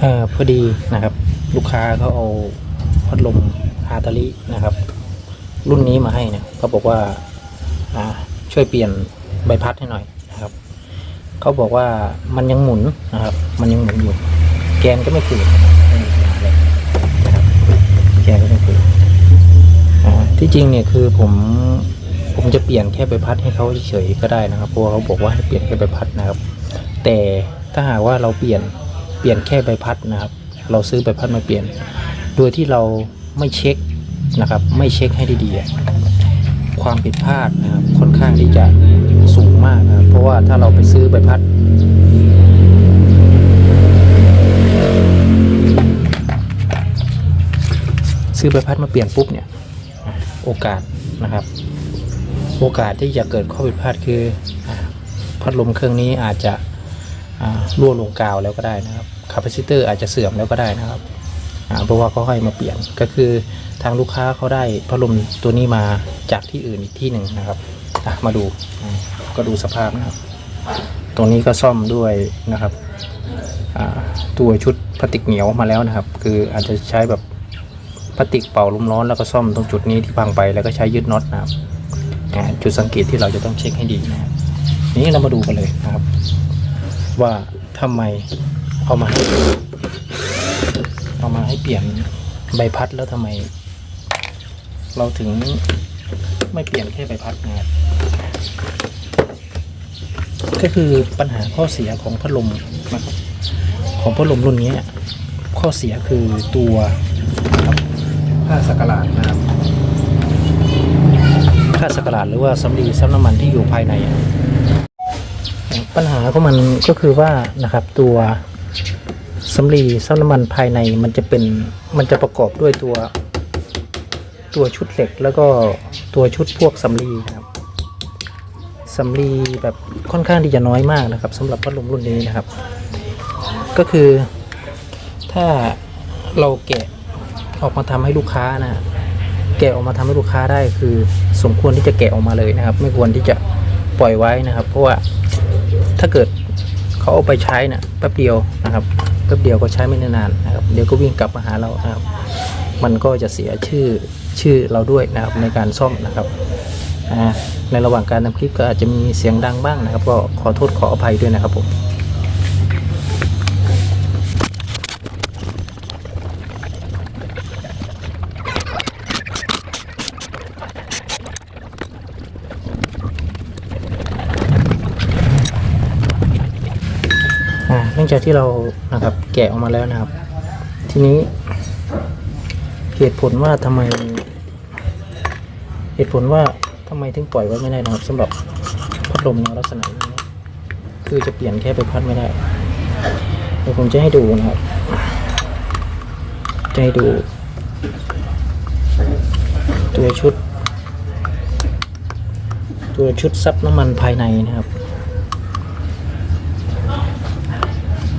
เออพอดีนะครับ ลูกค้าเขาเอาพัดลมฮาตาลินะครับ รุ่นนี้มาให้เนี่ยเขาบอกว่าอ่าช่วยเปลี่ยนใบพัดให้หน่อยนะครับเขาบอกว่ามันยังหมุนนะครับ มันยังหมุนอยู่ แกนก็ไม่ฝืดไม่มีปัญหาเลยนะครับแกนก็ไม่ฝืดที่จริงเนี่ยคือผมผมจะเปลี่ยนแค่ใบพัดให้เขาเฉยๆก็ได้นะครับเพราะเขาบอกว่าให้เปลี่ยนแค่ใบพัดนะครับ แต่ถ้าหากว่าเราเปลี่ยน เปลี่ยนแค่ใบพัดนะครับ เราซื้อใบพัดมาเปลี่ยน โดยที่เราไม่เช็คนะครับ ไม่เช็คให้ดีๆความผิดพลาดนะครับค่อนข้างที่จะสูงมากนะเพราะว่าถ้าเราไปซื้อใบพัด ซื้อใบพัดมาเปลี่ยนปุ๊บเนี่ยโอกาสนะครับ โอกาสที่จะเกิดข้อผิดพลาดคือพัดลมเครื่องนี้อาจจะ รั่วลงกาวแล้วก็ได้นะครับคาปาซิเตอร์อาจจะเสื่อมแล้วก็ได้นะครับเพราะว่าเขาให้มาเปลี่ยนก็คือทางลูกค้าเขาได้พัดลมตัวนี้มาจากที่อื่นอีกที่หนึ่งนะครับมาดูก็ดูสภาพนะครับ ตรงนี้ก็ซ่อมด้วยนะครับตัวชุดพลาสติกเหนียวมาแล้วนะครับ คืออาจจะใช้แบบพลาสติกเป่าลมร้อนแล้วก็ซ่อมตรงจุดนี้ที่พังไปแล้วก็ใช้ยึดน็อตนะครับจุดสังเกตที่เราจะต้องเช็คให้ดีนะครับนี้เรามาดูกันเลยนะครับ ว่าทำไมเอามาให้เอามาให้เปลี่ยนใบพัดแล้วทำไม เราถึงไม่เปลี่ยนแค่ใบพัดนะครับก็คือปัญหาข้อเสียของพัดลมนะครับของพัดลมรุ่นนี้ข้อเสียคือตัวผ้าสักหลาดนะครับค่าสกราดหรือว่าสำลีซับน้ำมันที่อยู่ภายใน ปัญหาของมันก็คือว่านะครับตัวสำลีซับน้ำมันภายในมันจะเป็นมันจะประกอบด้วยตัว ตัวชุดเหล็กแล้วก็ตัวชุดพวกสำลีนะครับสำลีแบบค่อนข้างที่จะน้อยมากนะครับสำหรับพัดลมรุ่นนี้นะครับ ก็คือถ้าเราแกะออกมาทำให้ลูกค้านะแกะออกมาทำให้ลูกค้าได้คือ สมควรที่จะแกะออกมาเลยนะครับ ไม่ควรที่จะปล่อยไว้นะครับ เพราะว่า ถ้าเกิดเขาเอาไปใช้นะ่ะแป๊บเดียวนะครับแป๊บเดียวก็ใช้ไม่นานนะครับเดี๋ยวก็วิ่งกลับมาหาเรานะครับ มันก็จะเสียชื่อชื่อเราด้วยนะครับในการซ่อมนะครับในระหว่างการทำคลิปก็อาจจะมีเสียงดังบ้างนะครับ ก็ขอโทษขออภัยด้วยนะครับผม อ่าเนื่อง จากที่เรานะครับ แกะออกมาแล้วนะครับ ทีนี้ เหตุผลว่าทำไม เหตุผลว่าทำไมถึงปล่อยไว้ไม่ได้นะครับสำหรับพัดลมในลักษณะนี้คือจะเปลี่ยนแค่ไปพัดไม่ได้เดี๋ยวผมจะให้ดูนะครับ จะให้ดู ตัวชุด ตัวชุดซับน้ำมันภายในนะครับ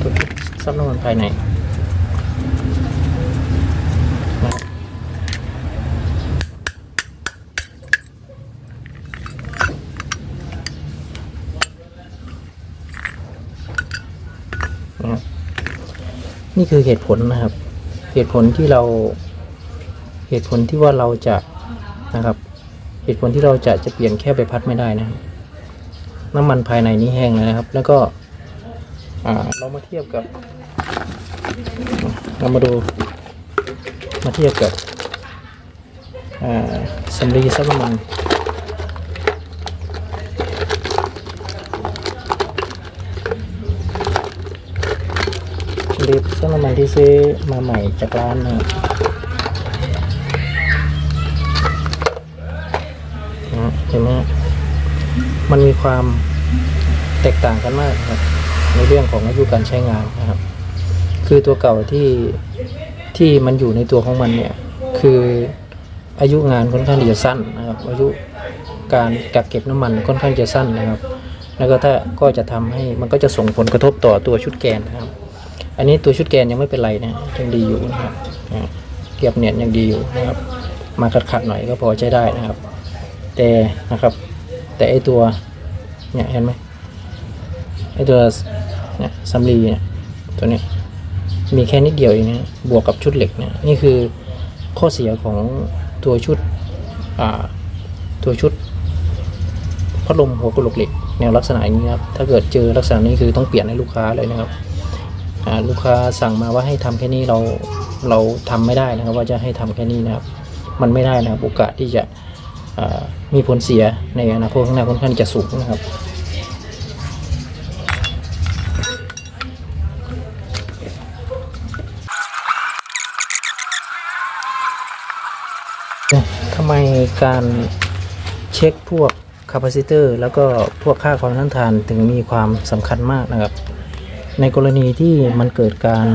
ตัวชุด ซับน้ำมันภายในนี่คือเหตุผลนะครับ เหตุผลที่เราเหตุผลที่ว่าเราจะนะครับ เหตุผลที่เราจะจะเปลี่ยนแค่ใบพัดไม่ได้นะครับน้ำมันภายในนี้แห้งแล้วนะครับ แล้วก็ อ่าเรามาเทียบกับ เรามาดูมาเทียบกับอ่าสำลีซับน้ำมันสำลีซับน้ำมันที่ซื้อมาใหม่จากร้านนะครับนะเห็นไหมฮะมันมีความแตกต่างกันมากครับ ในเรื่องของอายุการใช้งานนะครับ คือตัวเก่าที่ที่มันอยู่ในตัวของมันเนี่ย คืออายุงานค่อนข้างที่จะสั้นนะครับ อายุการกักเก็บน้ำมันค่อนข้างจะสั้นนะครับ แล้วก็ถ้าก็จะทำให้มันก็จะส่งผลกระทบต่อตัวชุดแกนนะครับ อันนี้ตัวชุดแกนยังไม่เป็นไรนะยังดีอยู่นะครับเรียบเนียนยังดีอยู่นะครับ มาขัดๆหน่อยก็พอใช้ได้นะครับ แต่นะครับ แต่ไอตัวเนี่ยเห็นไหมไอตัว เนี่ยสำลีเนี่ยตัวนี้มีแค่นิดเดียวเองนะบวกกับชุดเหล็กเนี่ยนี่คือข้อเสียของตัวชุดอ่าตัวชุดพัดลมหัวกระโหลกเหล็กแนวลักษณะอย่างนี้ครับถ้าเกิดเจอลักษณะนี้คือต้องเปลี่ยนให้ลูกค้าเลยนะครับลูกค้าสั่งมาว่าให้ทำแค่นี้เราเราทำไม่ได้นะครับ ว่าจะให้ทำแค่นี้นะครับ มันไม่ได้นะครับโอกาสที่จะมีผลเสียในอนาคตข้างหน้าค่อนข้างจะสูงนะครับ ไมการเช็คพวกคาปาซิเตอร์แล้วก็พวกค่าความต้านทานถึงมีความสำคัญมากนะครับ ในกรณีที่มันเกิดการ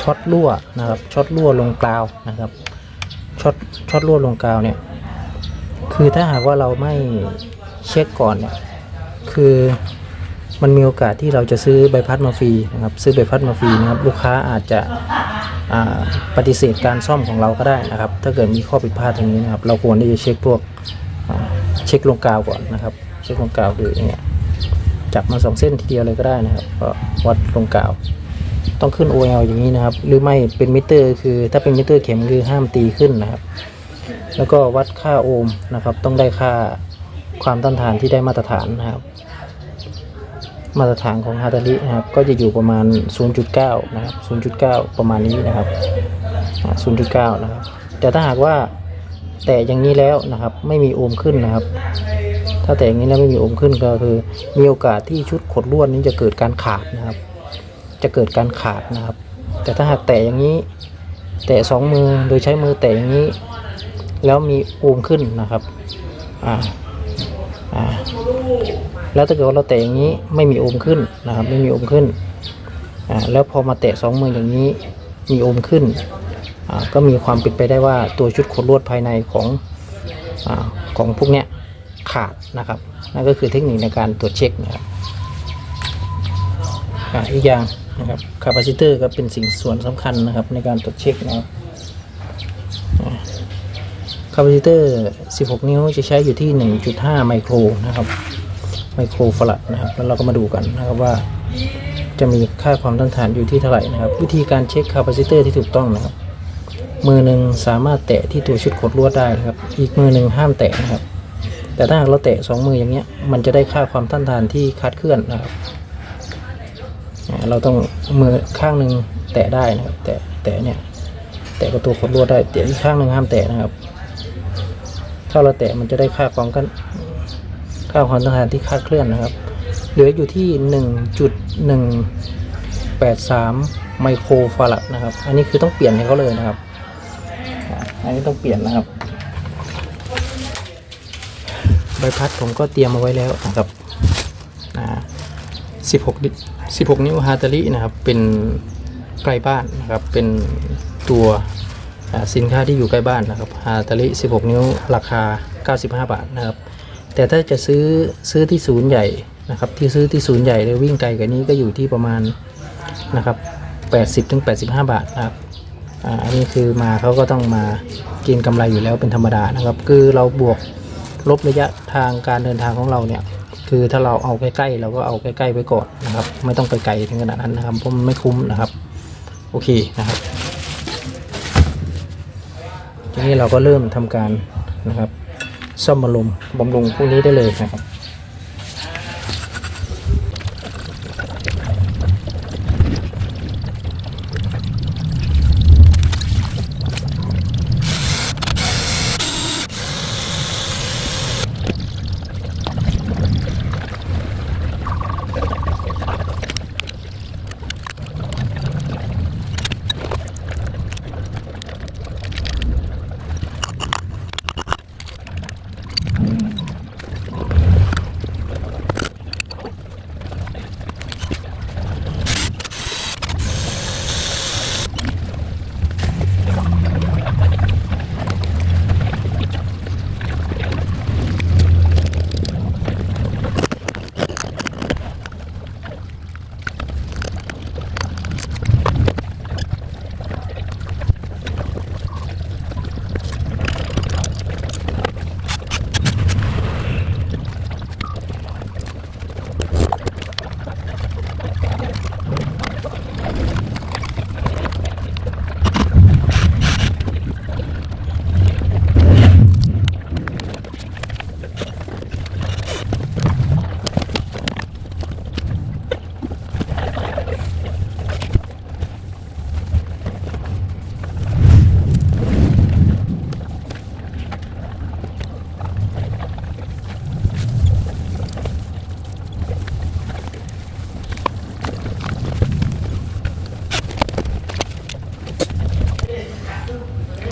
ช็อตรั่วนะครับช็อตรั่วลงกราวนะครับช็อตช็อตรั่วลงกราวเนี่ยคือถ้าหากว่าเราไม่เช็คก่อนเนี่ยคือมันมีโอกาสที่เราจะซื้อใบพัดมาฟรีนะครับซื้อใบพัดมาฟรีนะครับลูกค้าอาจจะ ปฏิเสธการซ่อมของเราก็ได้นะครับ ถ้าเกิดมีข้อผิดพลาดตรงนี้นะครับ เราควรที่จะเช็คพวกเช็คลงกาวก่อนนะครับ เช็คลงกาวคือย่างเงี้ยจับมาสองเส้นทีเดียวเลยก็ได้นะครับก็วัดลงกาว ต้องขึ้น OL อย่างนี้นะครับ หรือไม่เป็นมิเตอร์ คือถ้าเป็นมิเตอร์เข็มคือห้ามตีขึ้นนะครับ แล้วก็วัดค่าโอห์มนะครับ ต้องได้ค่าความต้านทานที่ได้มาตรฐานนะครับ มาตรฐานของฮาตารินะครับก็จะอยู่ประมาณ 0.9 นะครับ 0.9 ประมาณนี้นะครับ 0.9 นะครับ แต่ถ้าหากว่าแตะอย่างนี้แล้วนะครับไม่มีโอมขึ้นนะครับ ถ้าแตะอย่างนี้แล้วไม่มีโอมขึ้นก็คือ มีโอกาสที่ชุดขดลวดนี้จะเกิดการขาดนะครับ จะเกิดการขาดนะครับ แต่ถ้าหากแตะอย่างนี้ แตะสองมือโดยใช้มือแตะอย่างนี้ แล้วมีโอมขึ้นนะครับอ่าอ่า แล้วถ้าเกิดว่าเราแตะอย่างนี้ไม่มีโอมขึ้นนะครับ ไม่มีโอมขึ้นอ่าแล้วพอมาแตะสองมืออย่างนี้มีโอมขึ้นอ่าก็มีความเป็นไปได้ว่าตัวชุดขดลวดภายในของอ่าของพวกเนี้ยขาดนะครับนั่นก็คือเทคนิคในการตรวจเช็คนะครับอ่าอีกอย่างนะครับคาปาซิเตอร์ก็เป็นสิ่งส่วนสำคัญนะครับในการตรวจเช็คนะครับคาปาซิเตอร์ 16 นิ้วจะใช้อยู่ที่ 1.5 ไมโครนะครับ ไมโครฟลัดนะครับ แล้วเราก็มาดูกันนะครับว่า จะมีค่าความต้านทานอยู่ที่เท่าไหร่นะครับ วิธีการเช็คคาปาซิเตอร์ที่ถูกต้องนะครับ มือหนึ่งสามารถแตะที่ตัวชุดขดลวดได้นะครับ อีกมือหนึ่งห้ามแตะนะครับ แต่ถ้าหากเราแตะสองมืออย่างเงี้ย มันจะได้ค่าความต้านทานที่คลาดเคลื่อนนะครับ เราต้องมือข้างหนึ่งแตะได้นะครับ แตะแตะเนี่ยแตะกับตัวขดลวดได้แต่อีกข้างหนึ่งห้ามแตะนะครับ ถ้าเราแตะมันจะได้ค่าความกัน ค่าความต้านทานที่คาดเคลื่อนนะครับ เหลืออยู่ที่ 1.183 ไมโครฟารัดนะครับ อันนี้คือต้องเปลี่ยนให้เขาเลยนะครับ อันนี้ต้องเปลี่ยนนะครับ ใบพัดผมก็เตรียมเอาไว้แล้วนะครับ16 16 นิ้วฮาตารินะครับ เป็นใกล้บ้านนะครับ เป็นตัวสินค้าที่อยู่ใกล้บ้านนะครับฮาตาริ 16 นิ้วราคา 95 บาทนะครับ แต่ถ้าจะซื้อซื้อที่ศูนย์ใหญ่นะครับที่ซื้อที่ศูนย์ใหญ่เลยวิ่งไกลกว่านี้ก็อยู่ที่ประมาณนะครับ80ถึง85 บาทนะครับอ่าอันนี้คือมาเขาก็ต้องมากินกำไรอยู่แล้วเป็นธรรมดานะครับ คือเราบวกลบระยะทางการเดินทางของเราเนี่ยคือถ้าเราเอาใกล้ๆเราก็เอาใกล้ๆไว้ก่อนนะครับ ไม่ต้องไปไกลถึงขนาดนั้นนะครับเพราะมันไม่คุ้มนะครับ โอเคนะครับทีนี้เราก็เริ่มทำการนะครับ ซ่อมบำรุงบำรุงพวกนี้ได้เลยนะครับ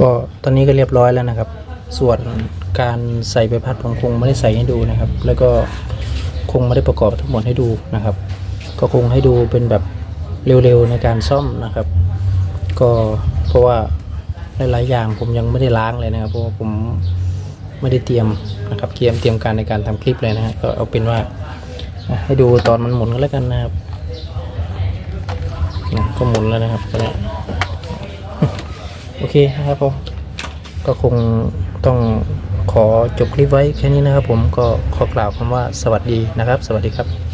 ก็ตอนนี้ก็เรียบร้อยแล้วนะครับ ส่วนการใส่ใบพัดผมคงไม่ได้ใส่ให้ดูนะครับ แล้วก็คงไม่ได้ประกอบทั้งหมดให้ดูนะครับ ก็คงให้ดูเป็นแบบเร็วๆในการซ่อมนะครับ ก็เพราะว่าหลายๆอย่างผมยังไม่ได้ล้างเลยนะครับ เพราะว่าผมไม่ได้เตรียมนะครับเตรียมเตรียมการในการทำคลิปเลยนะฮะก็เอาเป็นว่าให้ดูตอนมันหมุนก็แล้วกันนะครับนะก็หมุนแล้วนะครับตอนนี้ โอเคนะครับผมก็คงต้องขอจบคลิปไว้แค่นี้นะครับผมก็ขอกล่าวคำว่าสวัสดีนะครับ สวัสดีครับ